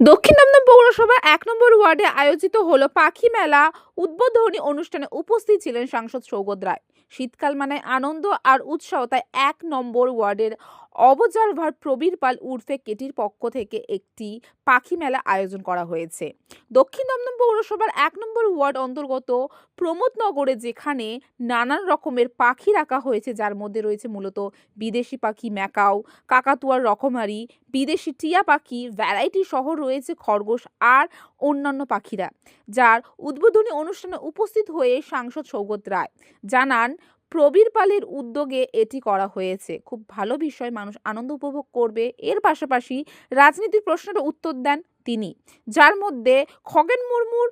দক্ষিণ দমদম পৌরসভা এক নম্বর ওয়ার্ডে আয়োজিত হলো পাখি মেলা উদ্বোধনী অনুষ্ঠানে উপস্থিত ছিলেন সাংসদ সৌগত রায়। শীতকাল মানে আনন্দ আর উৎসাহ তাই এক নম্বর ওয়ার্ডের অবজারভার প্রবীর পাল উর্ফে কেটির পক্ষ থেকে একটি পাখি মেলা আয়োজন করা হয়েছে। দক্ষিণ দমদম পৌরসভার এক নম্বর ওয়ার্ড অন্তর্গত প্রমোদনগরে যেখানে নানান রকমের পাখি রাখা হয়েছে, যার মধ্যে রয়েছে মূলত বিদেশি পাখি ম্যাকাও, কাকাতুয়ার রকমারি, বিদেশি টিয়া পাখি, ভ্যারাইটি সহ রয়েছে খরগোশ আর অন্যান্য পাখিরা, যার উদ্বোধনী অনুষ্ঠানে উপস্থিত হয়ে সাংসদ সৌগত রায় জানান প্রবীর পালের উদ্যোগে এটি করা হয়েছে। খুব ভালো বিষয়, মানুষ আনন্দ উপভোগ করবে। এর পাশাপাশি রাজনীতির প্রশ্নের উত্তর দেন তিনি, যার মধ্যে খগেন মুর্মুর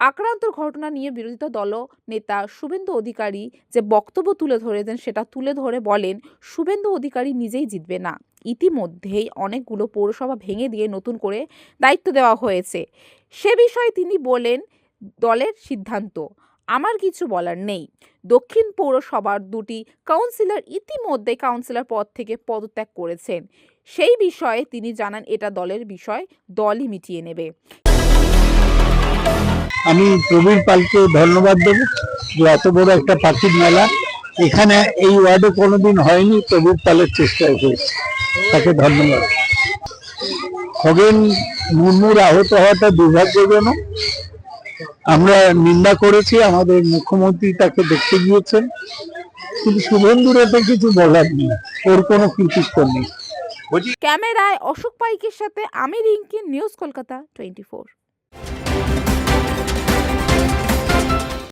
আক্রান্ত ঘটনা নিয়ে বিরোধিতা দল নেতা শুভেন্দু অধিকারী যে বক্তব্য তুলে ধরেছেন সেটা তুলে ধরে বলেন, শুভেন্দু অধিকারী নিজেই জিতবে না। ইতিমধ্যেই অনেকগুলো পৌরসভা ভেঙে দিয়ে নতুন করে দায়িত্ব দেওয়া হয়েছে। সে বিষয়ে তিনি বলেন, দলের সিদ্ধান্ত। আমার কিছু বলার নেই। দক্ষিণ পৌরসভার দুটি কাউন্সিলর ইতিমধ্যে কাউন্সিলর পদ থেকে পদত্যাগ করেছেন। সেই বিষয়ে তিনি জানান এটা দলের বিষয়, দলই মিটিয়ে নেবে। আমি প্রবীর পালকে ধন্যবাদ দেব যে এত বড় একটা পাখির মেলা। এখানে এই ওয়ার্ডে কোনোদিন হয়নি, প্রবীর পালের চেষ্টায় হয়েছে। তাকে ধন্যবাদ। খগেন মুর্মুর আহত হওয়াটা দুর্ভাগ্যজনক। আমরা নিন্দা করেছি, আমাদের মুখ্যমন্ত্রী তাকে দেখতে গিয়েছেন। কিন্তু শুভেন্দুর এতে কিছু বলার নেই, ওর কোনো কৃতিত্ব নেই। ক্যামেরায় অশোক পাইকের সাথে আমি রিঙ্কি নিউজ কলকাতা টোয়েন্টি